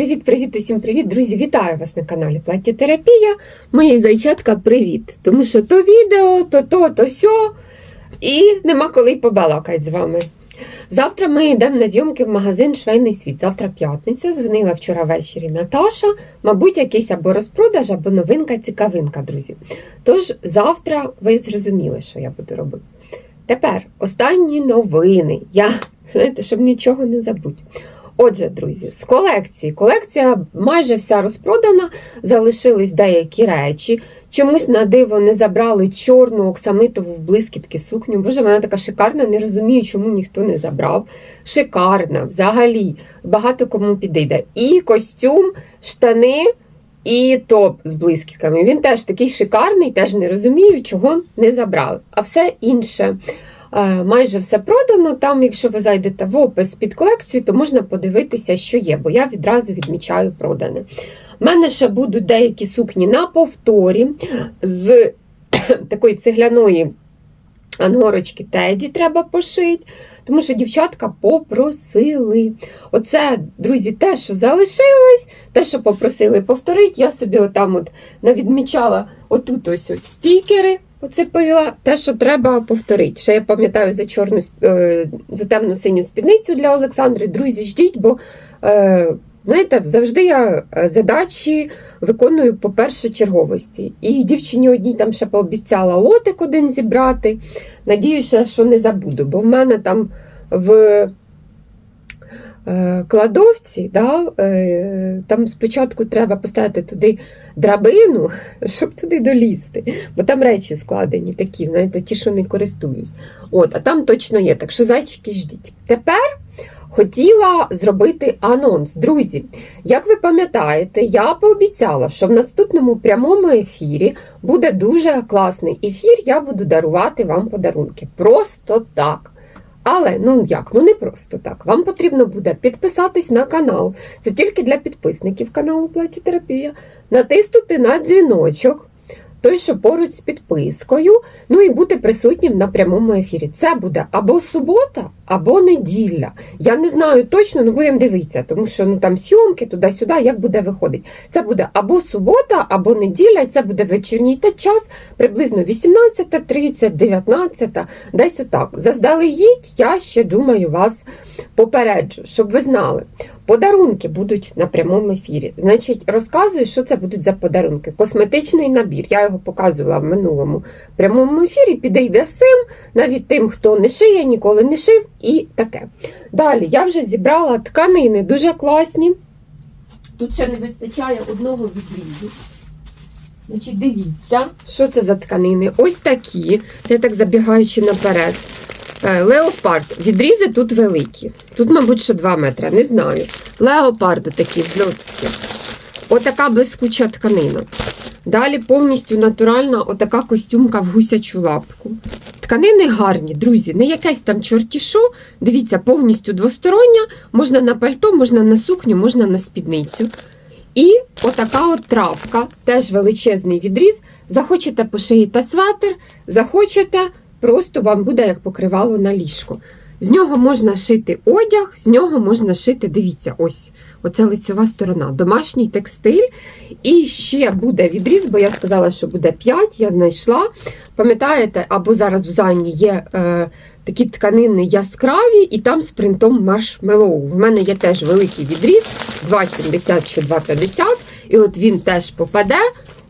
Привіт-привіт, усім привіт, друзі! Вітаю вас на каналі Платтєтерапія. Моє зайчатка, привіт! Тому що то відео, то то, то сьо, і нема коли побалакати з вами. Завтра ми йдемо на зйомки в магазин Швейний світ. Завтра п'ятниця. Дзвонила вчора ввечері Наташа. Мабуть, якийсь або розпродаж, або новинка, цікавинка, друзі. Тож завтра ви зрозуміли, що я буду робити. Тепер останні новини. Я, знаєте, щоб нічого не забути. Отже, друзі, з колекції. Колекція майже вся розпродана, залишились деякі речі. Чомусь на диво не забрали чорну оксамитову в блискітки сукню. Боже, вона така шикарна, не розумію, чому ніхто не забрав. Шикарна, взагалі, багато кому підійде. І костюм, штани і топ з блискітками. Він теж такий шикарний, теж не розумію, чого не забрали. А все інше. Е, Майже все продано. Там, якщо ви зайдете в опис під колекцію, то можна подивитися, що є, бо я відразу відмічаю продане. У мене ще будуть деякі сукні на повторі з такої цегляної ангорочки Теді треба пошити, тому що дівчатка попросили. Оце, друзі, те, що залишилось, те, що попросили повторити, я собі отам от навідмічала отут ось от стікери. Оцепила те, що треба повторити. Ще я пам'ятаю за чорну е, за темну синю спідницю для Олександри. Друзі, ждіть, бо е, знаєте, завжди я е, задачі виконую по першочерговості. І дівчині одній там ще пообіцяла лотик один зібрати. Надіюся, що не забуду, бо в мене там в кладовці, да, е, там спочатку треба поставити туди драбину, щоб туди долізти. Бо там речі складені такі, знаєте, ті, що не користуюсь. От, а там точно є. Так що зайчики ждіть. Тепер хотіла зробити анонс. Друзі, як ви пам'ятаєте, я пообіцяла, що в наступному прямому ефірі буде дуже класний ефір. Я буду дарувати вам подарунки. Просто так. Але ну як, ну не просто так. Вам потрібно буде підписатись на канал. Це тільки для підписників каналу Платітерапія. Натиснути на дзвіночок, той, що поруч з підпискою, ну і бути присутнім на прямому ефірі. Це буде або субота, або неділя. Я не знаю точно, ну будемо дивитися, тому що ну там сйомки туди-сюди, як буде виходити. Це буде або субота, або неділя, і це буде вечірній та час, приблизно 18.30, 19, десь отак. Заздалегідь, я ще думаю, вас попереджу, щоб ви знали. Подарунки будуть на прямому ефірі. Значить, розказую, що це будуть за подарунки. Косметичний набір. Я його показувала в минулому прямому ефірі. Підійде всім, навіть тим, хто не шиє, ніколи не шив, і таке. Далі я вже зібрала тканини дуже класні. Тут ще не вистачає одного відрізу. Значить, дивіться, що це за тканини. Ось такі. Це я так забігаючи наперед. Е, Леопард. Відрізи тут великі. Тут, мабуть, що 2 метри, не знаю. Леопард такі блістки. Отака блискуча тканина. Далі повністю натуральна отака костюмка в гусячу лапку. Тканини гарні, друзі, не якесь там чортішо. Дивіться, повністю двостороння. Можна на пальто, можна на сукню, можна на спідницю. І отака от травка, теж величезний відріз. Захочете пошиєте светр, захочете, просто вам буде як покривало на ліжко. З нього можна шити одяг, з нього можна шити, дивіться, ось оце лицева сторона, домашній текстиль. І ще буде відріз, бо я сказала, що буде 5, я знайшла. Пам'ятаєте, або зараз в Зані є е, такі тканини яскраві, і там з принтом маршмеллоу. В мене є теж великий відріз, 2,70 чи 2,50, і от він теж попаде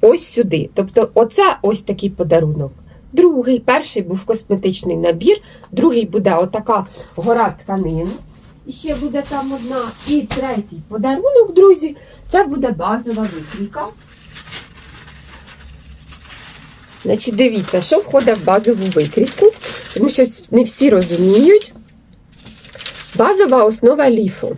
ось сюди. Тобто, оце ось такий подарунок. Другий, перший був косметичний набір, другий буде отака гора тканин. І ще буде там одна. І третій подарунок, друзі, це буде базова викрійка. Значить, дивіться, що входить в базову викрійку, тому що не всі розуміють. Базова основа ліфу.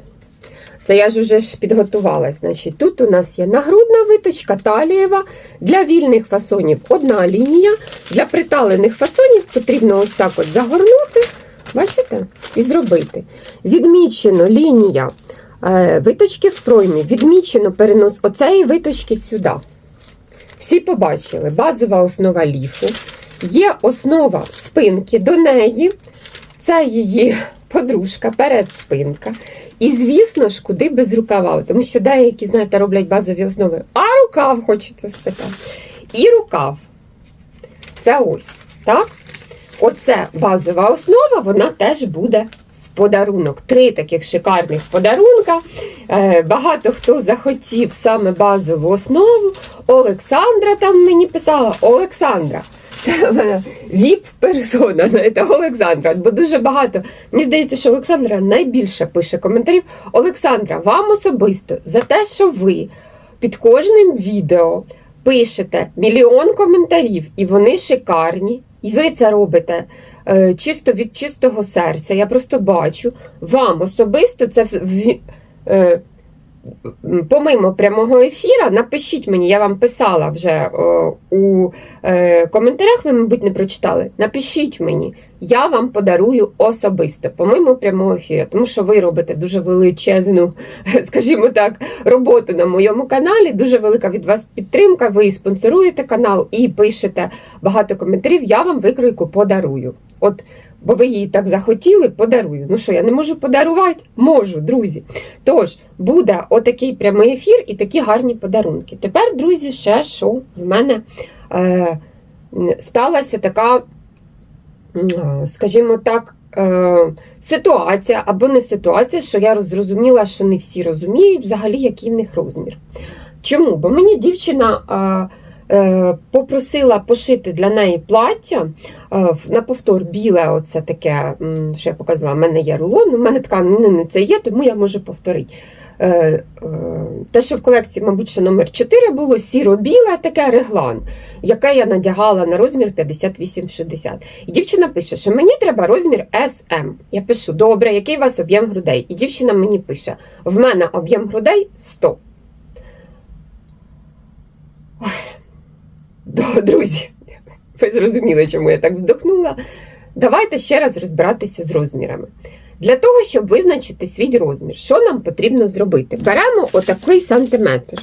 Це я ж вже ж підготувалась. Значить, Тут у нас є нагрудна виточка, талієва. Для вільних фасонів одна лінія. Для приталених фасонів потрібно ось так от загорнути, бачите? І зробити. Відмічено лінія е, виточки в проймі, відмічено перенос оцеї виточки сюди. Всі побачили, базова основа ліфу. Є основа спинки до неї. Це її подружка, передспинка. І, звісно ж, куди без рукава, тому що деякі, знаєте, роблять базові основи. А рукав хочеться спитати. І рукав. Це ось, так? Оце базова основа, вона теж буде в подарунок. Три таких шикарних подарунка. Е, Багато хто захотів саме базову основу. Олександра там мені писала: Олександра. Це віп-персона, знаєте, Олександра. Бо дуже багато. Мені здається, що Олександра найбільше пише коментарів. Олександра, вам особисто за те, що ви під кожним відео пишете мільйон коментарів, і вони шикарні. І ви це робите е, чисто від чистого серця. Я просто бачу. Вам особисто це е, помимо прямого ефіра, напишіть мені, я вам писала вже е, у е, коментарях, ви, мабуть, не прочитали. Напишіть мені, я вам подарую особисто, помимо прямого ефіру, тому що ви робите дуже величезну, скажімо так, роботу на моєму каналі. Дуже велика від вас підтримка. Ви спонсоруєте канал і пишете багато коментарів. Я вам викройку подарую. От, бо ви її так захотіли, подарую. Ну що, я не можу подарувати? Можу, друзі. Тож, буде отакий прямий ефір і такі гарні подарунки. Тепер, друзі, ще що в мене е, сталася така, е, скажімо так, е, ситуація або не ситуація, що я зрозуміла, що не всі розуміють взагалі, який в них розмір. Чому? Бо мені дівчина. Е, Попросила пошити для неї плаття е, на повтор біле, оце таке, що я показала, в мене є рулон, у мене тканини це є, тому я можу повторити. Е, Те, що в колекції, мабуть, що номер 4 було сіро-біле таке реглан, яке я надягала на розмір 58-60. І дівчина пише, що мені треба розмір SM. Я пишу, добре, який у вас об'єм грудей? І дівчина мені пише: в мене об'єм грудей 100. Ой. Друзі, ви зрозуміли, чому я так вздохнула. Давайте ще раз розбиратися з розмірами. Для того, щоб визначити свій розмір, що нам потрібно зробити? Беремо отакий сантиметр.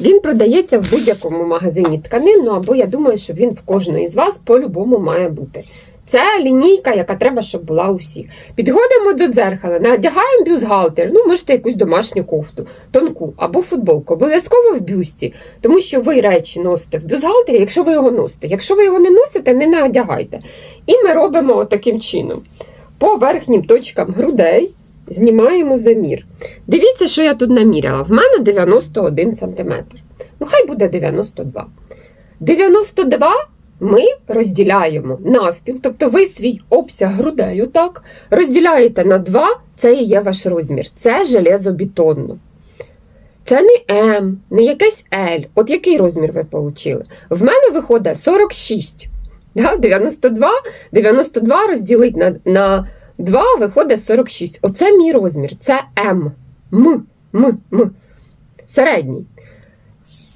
Він продається в будь-якому магазині тканин, ну або я думаю, що він в кожної з вас по-любому має бути. Це лінійка, яка треба, щоб була у всіх. Підходимо до дзеркала, надягаємо бюстгальтер, ну, можете якусь домашню кофту, тонку або футболку, обов'язково в бюсті, тому що ви речі носите в бюстгальтері, якщо ви його носите. Якщо ви його не носите, не надягайте. І ми робимо отаким чином. По верхнім точкам грудей знімаємо замір. Дивіться, що я тут наміряла. В мене 91 см. Ну, хай буде 92. 92 ми розділяємо навпіл, тобто ви свій обсяг грудей отак розділяєте на 2, це і є ваш розмір. Це железобетонно. Це не М, не якесь L. От який розмір ви отримали? В мене виходить 46. Да? 92, 92 розділити на, на 2 виходить 46. Оце мій розмір. Це М. М. М. М. Середній.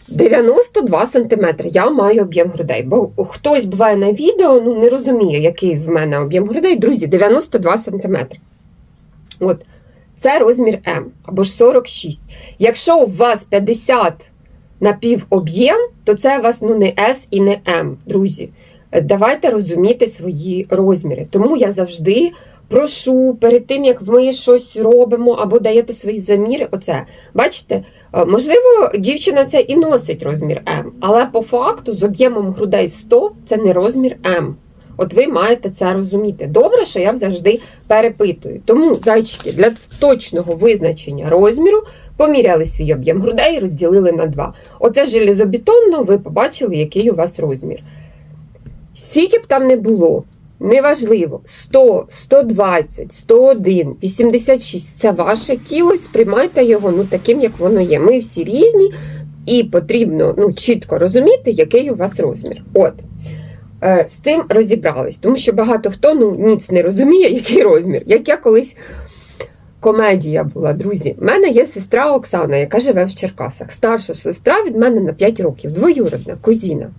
92 см я маю об'єм грудей. Бо хтось буває на відео, ну не розуміє, який в мене об'єм грудей. Друзі, 92 см. От, це розмір М або ж 46. Якщо у вас 50 на пів об'єм, то це у вас ну, не S і не М, друзі. Давайте розуміти свої розміри. Тому я завжди прошу перед тим, як ми щось робимо або даєте свої заміри, оце. Бачите, Е, можливо, дівчина це і носить розмір М, але по факту з об'ємом грудей 100 це не розмір М. От ви маєте це розуміти. Добре, що я завжди перепитую. Тому, зайчики, для точного визначення розміру поміряли свій об'єм грудей і розділили на 2. Оце железобетонно, ви побачили, який у вас розмір. Скільки б там не було, неважливо, 100, 120, 101, 86 це ваше тіло, сприймайте його ну, таким, як воно є. Ми всі різні, і потрібно ну, чітко розуміти, який у вас розмір. От. Е, З цим розібрались, тому що багато хто ну, ніц не розуміє, який розмір. Як я колись комедія була, друзі. У мене є сестра Оксана, яка живе в Черкасах. Старша сестра від мене на 5 років, двоюродна, кузіна.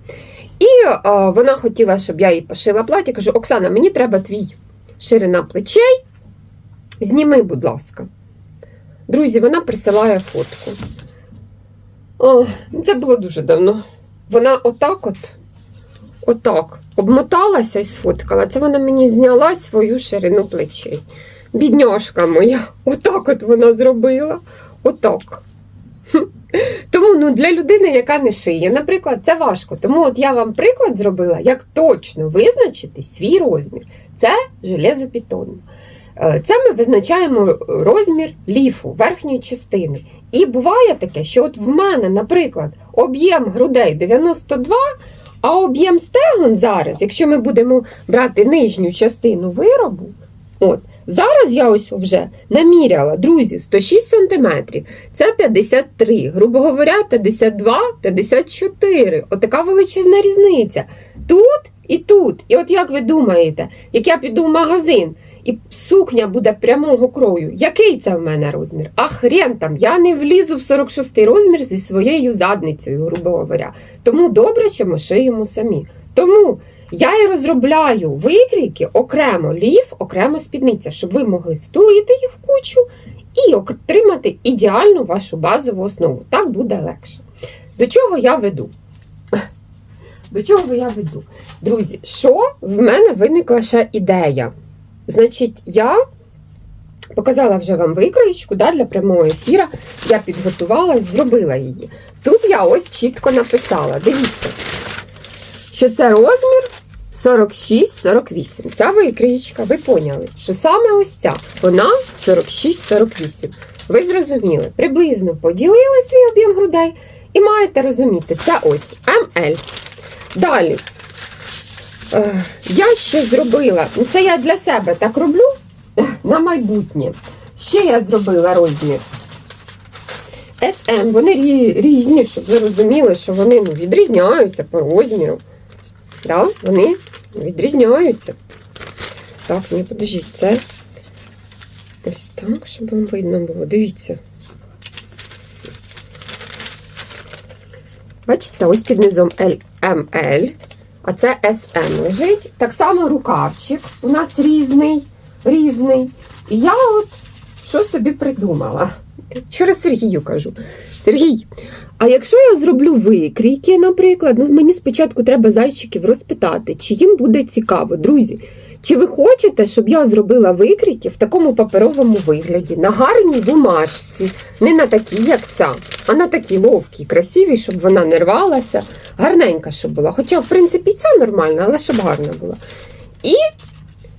І е, вона хотіла, щоб я їй пошила плаття. Кажу, Оксана, мені треба твій ширина плечей. Зніми, будь ласка. Друзі, вона присилає фотку. О, це було дуже давно. Вона отак от, отак обмоталася і сфоткала. Це вона мені зняла свою ширину плечей. бідняшка моя. Отак от вона зробила. Отак. Тому ну, для людини, яка не шиє, наприклад, це важко. Тому от я вам приклад зробила, як точно визначити свій розмір. Це железобетонно. Е, Це ми визначаємо розмір ліфу, верхньої частини. І буває таке, що от в мене, наприклад, об'єм грудей 92, а об'єм стегон зараз, якщо ми будемо брати нижню частину виробу, от, зараз я ось вже наміряла, друзі, 106 см, це 53, грубо говоря, 52, 54. Отака величезна різниця. Тут і тут. І от як ви думаєте, як я піду в магазин, і сукня буде прямого крою. Який це в мене розмір? А хрен там, я не влізу в 46 розмір зі своєю задницею, грубо говоря. Тому добре, що ми шиємо самі. Тому я і розробляю викрійки окремо лів, окремо спідниця, щоб ви могли стулити їх в кучу і отримати ідеальну вашу базову основу. Так буде легше. До чого я веду? До чого я веду? Друзі, що в мене виникла ще ідея? Значить, я показала вже вам викроєчку да, для прямого ефіра. Я підготувалась, зробила її. Тут я ось чітко написала: дивіться, що це розмір 46-48. Ця викриєчка, ви поняли, що саме ось ця, вона 46-48. Ви зрозуміли, приблизно поділили свій об'єм грудей і маєте розуміти, це ось МЛ. Далі. Е, Я ще зробила, це я для себе так роблю на майбутнє. Ще я зробила розмір SM. Вони різні, щоб ви розуміли, що вони ну, відрізняються по розміру. Да? Вони відрізняються. Так, ні, подождіть, це ось так, щоб вам видно було. Дивіться. Бачите, ось під низом LML, а це SM лежить. Так само рукавчик у нас різний, різний. І я от що собі придумала. Через Сергію кажу. Сергій, а якщо я зроблю викрійки, наприклад, ну мені спочатку треба зайчиків розпитати, чи їм буде цікаво, друзі. Чи ви хочете, щоб я зробила викрійки в такому паперовому вигляді, на гарній бумажці, не на такій, як ця, а на такій ловкій, красивій, щоб вона не рвалася, гарненька, щоб була. Хоча, в принципі, ця нормальна, але щоб гарна була. І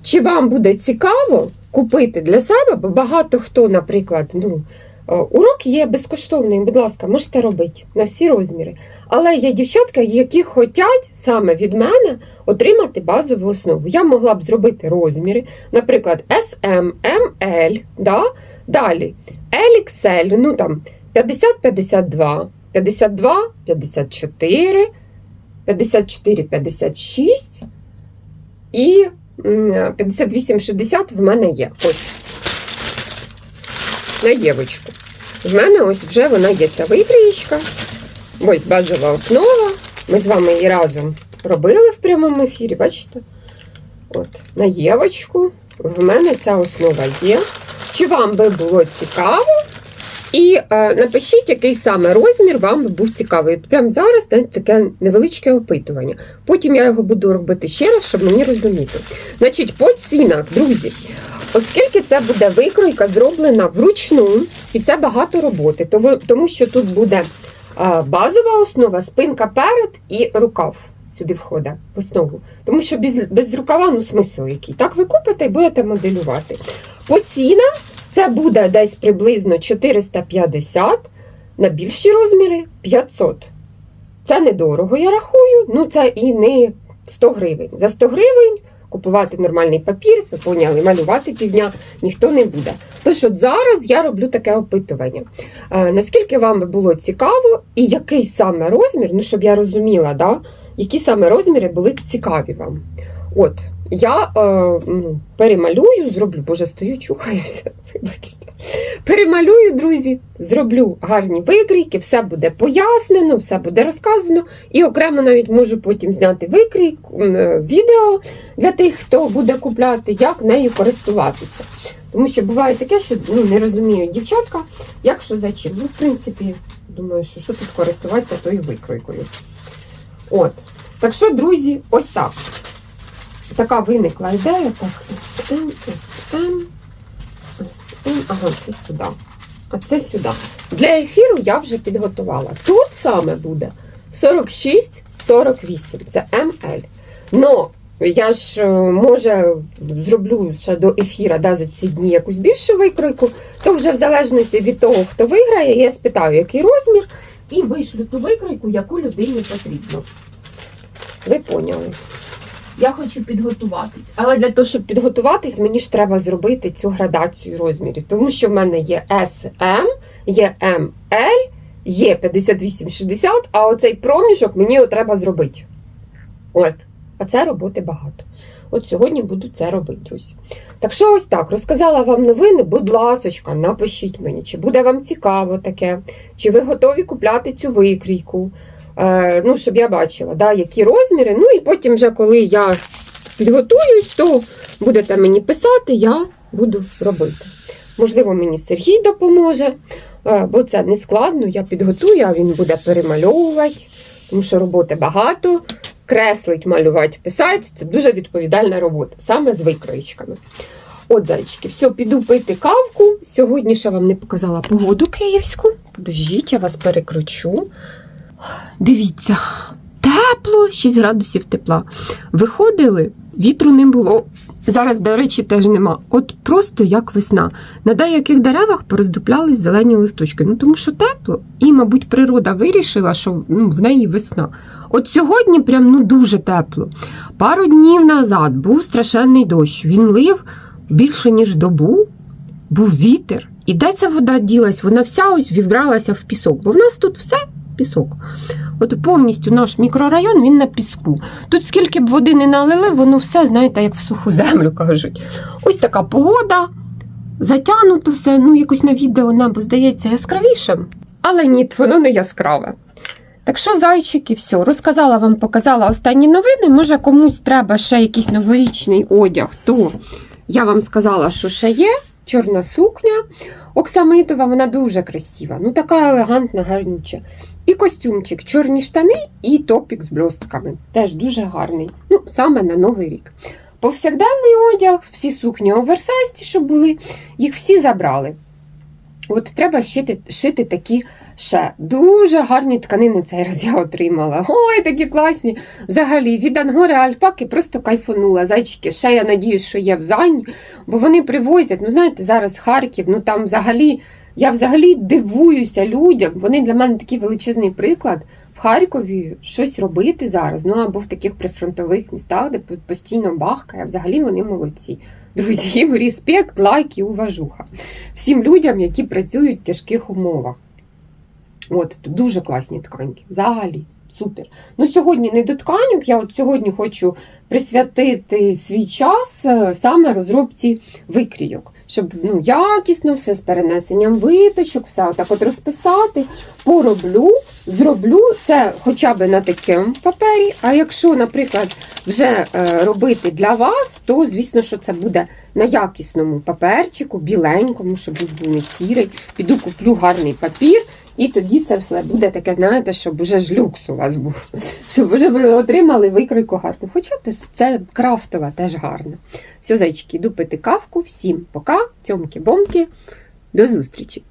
чи вам буде цікаво купити для себе, бо багато хто, наприклад, ну, урок є безкоштовний, будь ласка, можете робити на всі розміри. Але є дівчатка, які хочуть саме від мене отримати базову основу. Я могла б зробити розміри, наприклад, SM, ML, да? далі LXL, ну там 50-52, 52, 54, 54, 56 і 58-60 в мене є. Ось. На євочку. В мене ось вже вона є ця викрієчка. Ось базова основа. Ми з вами її разом робили в прямому ефірі, бачите? От, на євочку. В мене ця основа є. Чи вам би було цікаво? І е, напишіть, який саме розмір вам був цікавий. Прямо зараз таке невеличке опитування. Потім я його буду робити ще раз, щоб мені розуміти. Значить, по цінах, друзі, оскільки це буде викройка зроблена вручну, і це багато роботи, тому що тут буде базова основа, спинка перед і рукав. Сюди входить в основу. Тому що без, без рукава ну смисл який. Так ви купите і будете моделювати. По цінам це буде десь приблизно 450, на більші розміри 500. Це недорого, я рахую, ну це і не 100 гривень. За 100 гривень купувати нормальний папір, ви малювати півдня ніхто не буде. Тож от зараз я роблю таке опитування. Е, наскільки вам було цікаво, і який саме розмір, ну щоб я розуміла, да, які саме розміри були б цікаві вам. От, я е, ну, перемалюю, зроблю, боже, стою, чухаюся, вибачте. Перемалюю, друзі, зроблю гарні викрійки, все буде пояснено, все буде розказано. І окремо навіть можу потім зняти викрійк, е, відео для тих, хто буде купляти, як нею користуватися. Тому що буває таке, що ну, не розуміють дівчатка, як що за чим. Ну, в принципі, думаю, що що тут користуватися тою викройкою. От. Так що, друзі, ось так. Така виникла ідея. Так, СМ, СМ. М, Ага, це сюди. А це сюди. Для ефіру я вже підготувала. Тут саме буде 46-48. Це МЛ. Но я ж, е, може, зроблю ще до ефіра да, за ці дні якусь більшу викройку, то вже в залежності від того, хто виграє, я спитаю, який розмір, і вишлю ту викройку, яку людині потрібно. Ви поняли. Я хочу підготуватись. Але для того, щоб підготуватись, мені ж треба зробити цю градацію розмірів. Тому що в мене є SM, є ML, є 58-60, а оцей проміжок мені його треба зробити. От. А це роботи багато. От сьогодні буду це робити, друзі. Так що ось так, розказала вам новини, будь ласочка, напишіть мені, чи буде вам цікаво таке, чи ви готові купляти цю викрійку. Е, ну, щоб я бачила, да, які розміри. Ну і потім, вже коли я підготуюсь, то будете мені писати, я буду робити. Можливо, мені Сергій допоможе, е, бо це не складно, я підготую, а він буде перемальовувати, тому що роботи багато. Креслить, малювати, писати це дуже відповідальна робота, саме з викроєчками. От, зайчики, все, піду пити кавку. Сьогодні ще вам не показала погоду київську. Подождіть, я вас перекручу. Дивіться, тепло, 6 градусів тепла. Виходили, вітру не було. Зараз, до речі, теж нема. От просто як весна. На деяких деревах пороздуплялись зелені листочки. Ну тому що тепло, і, мабуть, природа вирішила, що ну, в неї весна. От сьогодні прям ну дуже тепло. Пару днів назад був страшенний дощ. Він лив більше ніж добу, був вітер. І де ця вода ділась? Вона вся ось вібралася в пісок, бо в нас тут все пісок. От повністю наш мікрорайон він на піску. Тут скільки б води не налили, воно все, знаєте, як в суху землю кажуть. Ось така погода, затягнуто все, ну якось на відео небо здається яскравішим, але ні, воно не яскраве. Так що, зайчики, все, розказала вам, показала останні новини. Може, комусь треба ще якийсь новорічний одяг, то я вам сказала, що ще є. Чорна сукня оксамитова, вона дуже красива. Ну, така елегантна, гарнюча. І костюмчик, чорні штани і топік з бльостками. Теж дуже гарний. Ну, саме на Новий рік. Повсякденний одяг, всі сукні оверсайсті, що були, їх всі забрали. От треба шити, шити такі ще. Дуже гарні тканини цей раз я отримала. Ой, такі класні. Взагалі, від Ангори Альпаки просто кайфанула. Зайчики, ще я надіюсь, що є в Зані, бо вони привозять. Ну, знаєте, зараз Харків, ну там взагалі. Я взагалі дивуюся людям. Вони для мене такий величезний приклад в Харкові щось робити зараз. Ну або в таких прифронтових містах, де постійно бахкає. Взагалі вони молодці. Друзі, респект, лайк і уважуха. Всім людям, які працюють в тяжких умовах. От, дуже класні тканьки. Взагалі, супер. Ну, сьогодні не до тканьок, я от сьогодні хочу присвятити свій час е, саме розробці викрійок, щоб ну, якісно все з перенесенням виточок, все отак от розписати, пороблю, зроблю це хоча б на такому папері. А якщо, наприклад, вже е, робити для вас, то звісно, що це буде на якісному паперчику, біленькому, щоб він був не сірий. Піду куплю гарний папір. І тоді це все буде таке, знаєте, щоб уже ж люкс у вас був. Щоб вже ви отримали викройку гарну. Хоча це крафтова теж гарна. Все, зайчики, йду пити кавку. Всім пока, цьомки-бомки, до зустрічі!